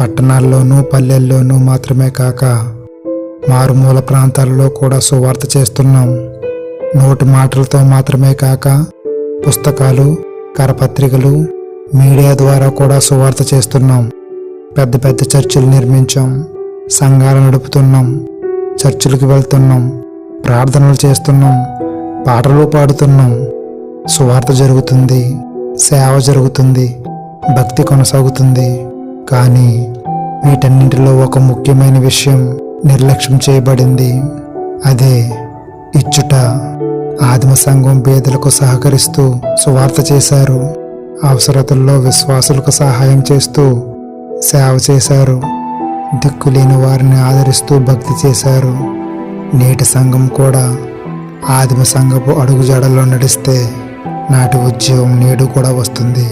పట్టణాల్లోనూ పల్లెల్లోనూ మాత్రమే కాక మారుమూల ప్రాంతాల్లో కూడా సువార్త చేస్తున్నాం. నోటి మాటలతో మాత్రమే కాక పుస్తకాలు కరపత్రికలు మీడియా ద్వారా కూడా సువార్త చేస్తున్నాం. పెద్ద పెద్ద చర్చిలు నిర్మించాం. సంఘాలు నడుపుతున్నాం. చర్చిలకు వెళ్తున్నాం. ప్రార్థనలు చేస్తున్నాం. పాటలు పాడుతున్నాం. సువార్త జరుగుతుంది. సేవ జరుగుతుంది. భక్తి కొనసాగుతుంది. కానీ వీటన్నింటిలో ఒక ముఖ్యమైన విషయం నిర్లక్ష్యం చేయబడింది. అదే ఇచ్చుట ఆదిమ సంఘం పేదలకు సహకరిస్తూ సువార్త చేశారు. అవసరతల్లో విశ్వాసులకు సహాయం చేస్తూ సేవ చేశారు. దిక్కులేని వారిని ఆదరిస్తూ భక్తి చేశారు. నేటి సంఘం కూడా ఆదిమ సంఘపు అడుగుజాడల్లో నడిస్తే నాటి ఉద్యోగం నేడు కూడా వస్తుంది.